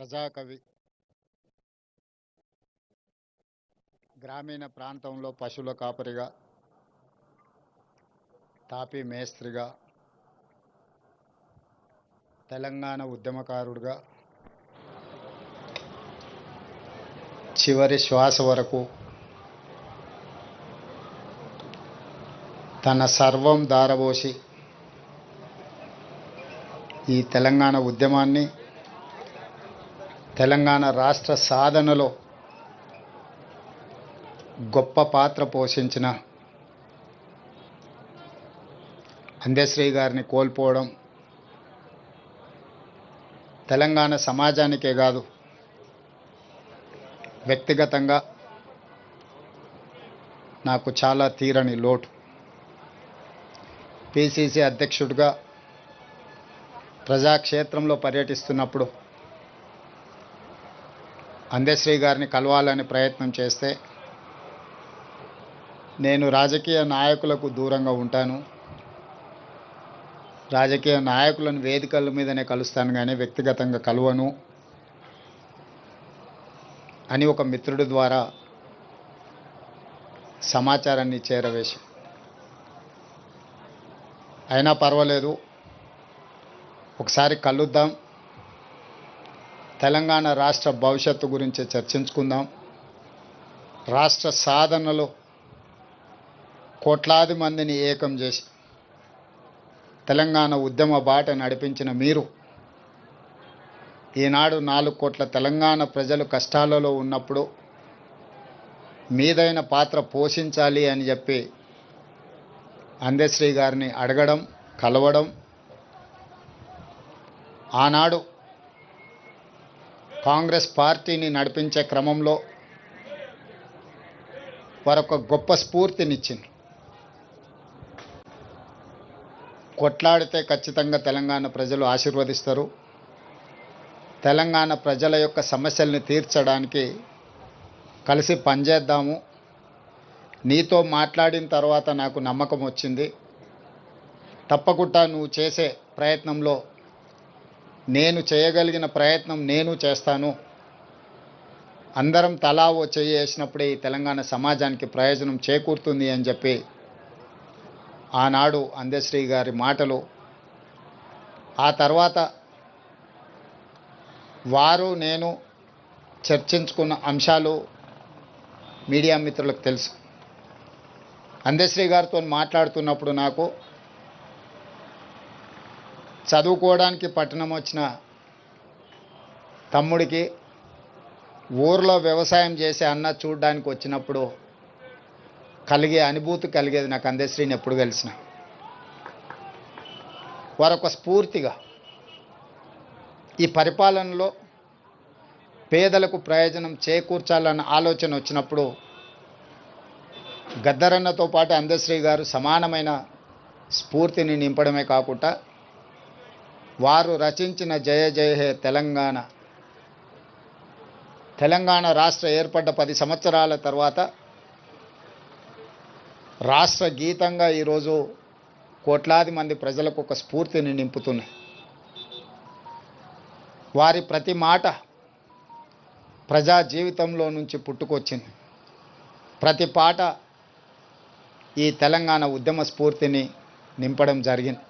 ప్రజాకవి గ్రామీణ ప్రాంతంలో పశువుల కాపరిగా తాపీ మేస్త్రిగా తెలంగాణ ఉద్యమకారుడిగా చివరి శ్వాస వరకు తన సర్వం దారబోసి ఈ తెలంగాణ ఉద్యమాన్ని తెలంగాణ రాష్ట్ర సాధనలో గొప్ప పాత్ర పోషించిన అందశ్రీ గారిని కోల్పోవడం తెలంగాణ సమాజానికే కాదు వ్యక్తిగతంగా నాకు చాలా తీరని లోటు. పిసిసి అధ్యక్షుడిగా ప్రజాక్షేత్రంలో పర్యటిస్తున్నప్పుడు అందశ్రీ గారిని కలవాలని ప్రయత్నం చేస్తే నేను రాజకీయ నాయకులకు దూరంగా ఉంటాను. రాజకీయ నాయకులను వేదికల మీదనే కలుస్తాను కానీ వ్యక్తిగతంగా కలవను. అని ఒక మిత్రుడి ద్వారా సమాచారాన్ని చేరవేసి అయినా పర్వాలేదు. ఒకసారి కలుద్దాం. తెలంగాణ రాష్ట్ర భవిష్యత్తు గురించి చర్చించుకుందాం. రాష్ట్ర సాధనలో కోట్లాది మందిని ఏకం చేసి తెలంగాణ ఉద్యమ బాట నడిపించిన మీరు ఈనాడు నాలుగు కోట్ల తెలంగాణ ప్రజలు కష్టాలలో ఉన్నప్పుడు మీదైన పాత్ర పోషించాలి అని చెప్పి అందశ్రీ గారిని అడగడం కలవడం ఆనాడు కాంగ్రెస్ పార్టీని నడిపించే క్రమంలో వారొక గొప్ప స్ఫూర్తినిచ్చింది. కొట్లాడితే ఖచ్చితంగా తెలంగాణ ప్రజలు ఆశీర్వదిస్తారు. తెలంగాణ ప్రజల యొక్క సమస్యల్ని తీర్చడానికి కలిసి పనిచేద్దాము. నీతో మాట్లాడిన తర్వాత నాకు నమ్మకం వచ్చింది. తప్పకుండా నువ్వు చేసే ప్రయత్నంలో నేను చేయగలిగిన ప్రయత్నం నేను చేస్తాను. అందరం తలా ఓ చెయ్యి వేసినప్పుడే ఈ తెలంగాణ సమాజానికి ప్రయోజనం చేకూరుతుంది అని చెప్పి ఆనాడు అందశ్రీ గారి మాటలు. ఆ తర్వాత వారు నేను చర్చించుకున్న అంశాలు మీడియా మిత్రులకు తెలుసు. అందశ్రీ గారితో మాట్లాడుతున్నప్పుడు నాకు చదువుకోవడానికి పట్టణం వచ్చిన తమ్ముడికి ఊర్లో వ్యవసాయం చేసే అన్న చూడడానికి వచ్చినప్పుడు కలిగే అనుభూతి కలిగేది నాకు అందశ్రీని ఎప్పుడు కలిసిన వారొక స్ఫూర్తిగా ఈ పరిపాలనలో పేదలకు ప్రయోజనం చేకూర్చాలన్న ఆలోచన వచ్చినప్పుడు గద్దరన్నతో పాటు అందశ్రీ గారు సమానమైన స్ఫూర్తిని నింపడమే కాకుండా వారు రచించిన జయ జయ హే తెలంగాణ. తెలంగాణ రాష్ట్ర ఏర్పడ్డ పది సంవత్సరాల తర్వాత రాష్ట్ర గీతంగా ఈరోజు కోట్లాది మంది ప్రజలకు ఒక స్ఫూర్తిని నింపుతున్నాయి. వారి ప్రతి మాట ప్రజా జీవితంలో నుంచి పుట్టుకొచ్చింది. ప్రతి పాట ఈ తెలంగాణ ఉద్యమ స్ఫూర్తిని నింపడం జరిగింది.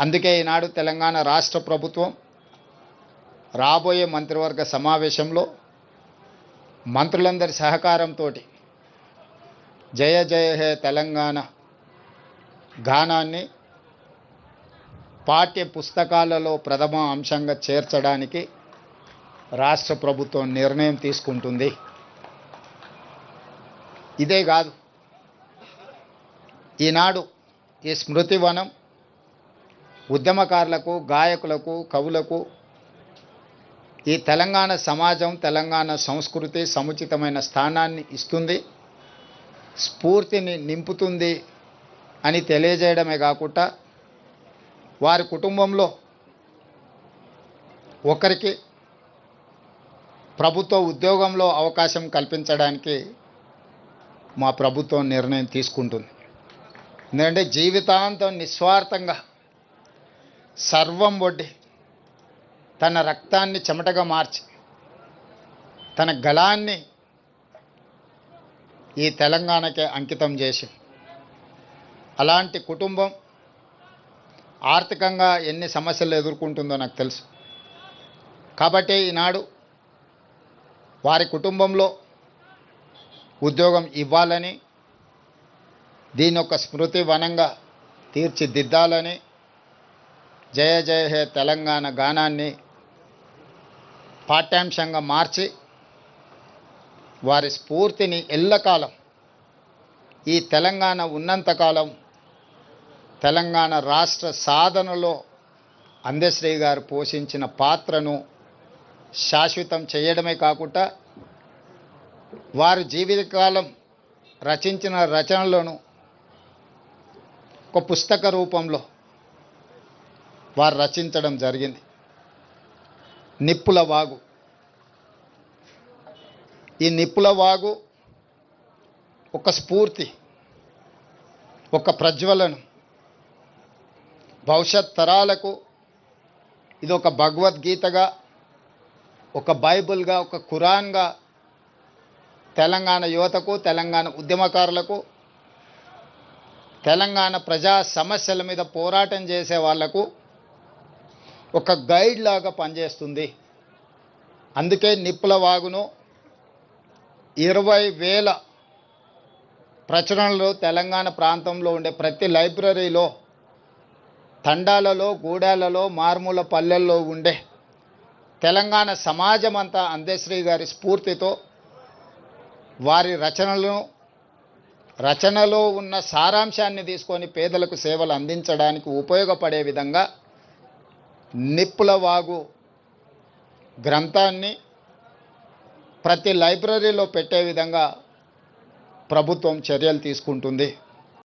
అందుకే ఈనాడు తెలంగాణ రాష్ట్ర ప్రభుత్వం రాబోయే మంత్రివర్గ సమావేశంలో మంత్రులందరి సహకారంతో జయ జయ హే తెలంగాణ గానాన్ని పాఠ్య పుస్తకాలలో ప్రథమ అంశంగా చేర్చడానికి రాష్ట్ర ప్రభుత్వం నిర్ణయం తీసుకుంటుంది. ఇదే కాదు ఈనాడు ఈ స్మృతివనం ఉద్యమకారులకు గాయకులకు కవులకు ఈ తెలంగాణ సమాజం తెలంగాణ సంస్కృతి సముచితమైన స్థానాన్ని ఇస్తుంది స్ఫూర్తిని నింపుతుంది అని తెలియజేయడమే కాకుండా వారి కుటుంబంలో ఒకరికి ప్రభుత్వ ఉద్యోగంలో అవకాశం కల్పించడానికి మా ప్రభుత్వం నిర్ణయం తీసుకుంటుంది. ఎందుకంటే జీవితాంతం నిస్వార్థంగా సర్వం ఒడ్డి. తన రక్తాన్ని చెమటగా మార్చి తన గళాన్ని ఈ తెలంగాణకే అంకితం చేసి అలాంటి కుటుంబం ఆర్థికంగా ఎన్ని సమస్యలు ఎదుర్కొంటుందో నాకు తెలుసు. కాబట్టి ఈనాడు వారి కుటుంబంలో ఉద్యోగం ఇవ్వాలని దీని యొక్క స్మృతి వనంగా తీర్చిదిద్దాలని జయ జయ హే తెలంగాణ గానాన్ని పాఠ్యాంశంగా మార్చి వారి స్ఫూర్తిని ఎల్లకాలం ఈ తెలంగాణ ఉన్నంతకాలం తెలంగాణ రాష్ట్ర సాధనలో అందశ్రీ గారు పోషించిన పాత్రను శాశ్వతం చేయడమే కాకుండా వారు జీవితకాలం రచించిన రచనలను ఒక పుస్తక రూపంలో వారు రచించడం జరిగింది. నిప్పుల వాగు ఈ నిప్పుల వాగు ఒక స్ఫూర్తి ఒక ప్రజ్వలను. భవిష్యత్ తరాలకు ఇది ఒక భగవద్గీతగా ఒక బైబిల్గా ఒక ఖురాన్గా తెలంగాణ యువతకు తెలంగాణ ఉద్యమకారులకు తెలంగాణ ప్రజా సమస్యల మీద పోరాటం చేసే వాళ్ళకు ఒక గైడ్ లాగా పనిచేస్తుంది. అందుకే నిప్పుల వాగును ఇరవై వేల ప్రచురణలు తెలంగాణ ప్రాంతంలో ఉండే ప్రతి లైబ్రరీలో తండాలలో గూడాలలో మారుమూల పల్లెల్లో ఉండే తెలంగాణ సమాజం అంతా అందేశ్రీ గారి స్ఫూర్తితో వారి రచనలను రచనలో ఉన్న సారాంశాన్ని తీసుకొని పేదలకు సేవలు అందించడానికి ఉపయోగపడే విధంగా నిప్పుల వాగు గ్రంథాన్ని ప్రతి లైబ్రరీలో పెట్టే విధంగా ప్రభుత్వం చర్యలు తీసుకుంటుంది.